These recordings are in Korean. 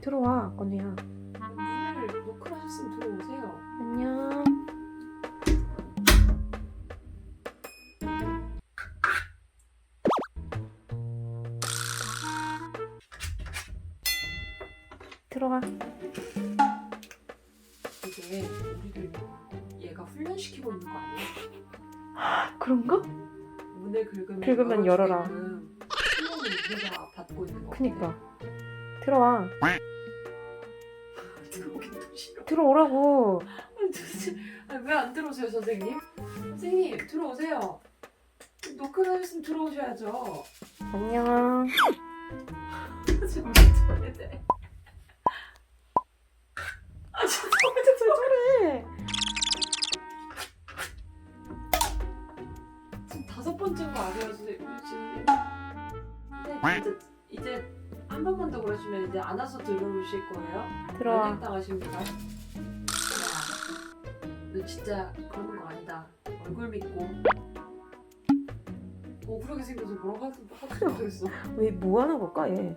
들어와 건우야 문을 노크하셨으면 들어오세요. 안녕 들어와 이게 우리를 얘가 훈련시키고 있는 거 아니야? 그런가? 문을 긁으면, 긁으면 열어라. 훈련을 우리가 받고 있는 거. 그니까 들어와 들어오기도 싫어. 들어오라고 왜안 들어오세요, 선생님? 선생님 들어오세요. 노크를 하셨으면 들어오셔야죠. 안녕 지금 왜 저래? 아 진짜 왜 저래 지금 다섯 번째인 거 아니에요, 선생님? 근데 이제, 이제 한 번만 더 그러시면 이제 안 와서 들어오실 거예요? 들어와 당하십니다. 야, 너 진짜 그러는 거 아니다. 얼굴 믿고. 억울하게 생겨서 뭐라고 하도 못하겠어. 왜 뭐 하는 걸까 얘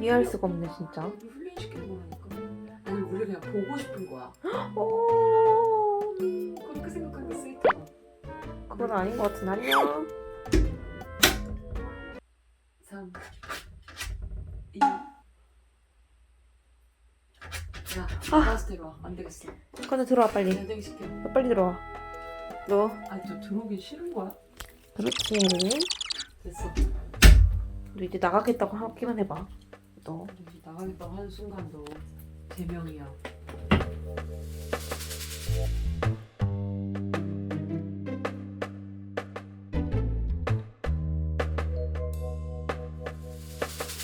이해할 수가 없네 진짜 훈련시키는 거라니까. 아니 우리 그냥 보고 싶은 거야. 오 그렇게 생각하니까 스위트가. 그건 아닌 것 같은 안녕 3 2 야, 알아서 데려와. 안 되겠어. 건우 들어와 빨리 연등 시켜. 너 빨리 들어와 너 아니, 저 들어오기 싫은 거야? 그렇지 됐어. 너 이제 나가겠다고 하기만 해봐 너 이제 나가겠다고 하는 순간 너 대명이야.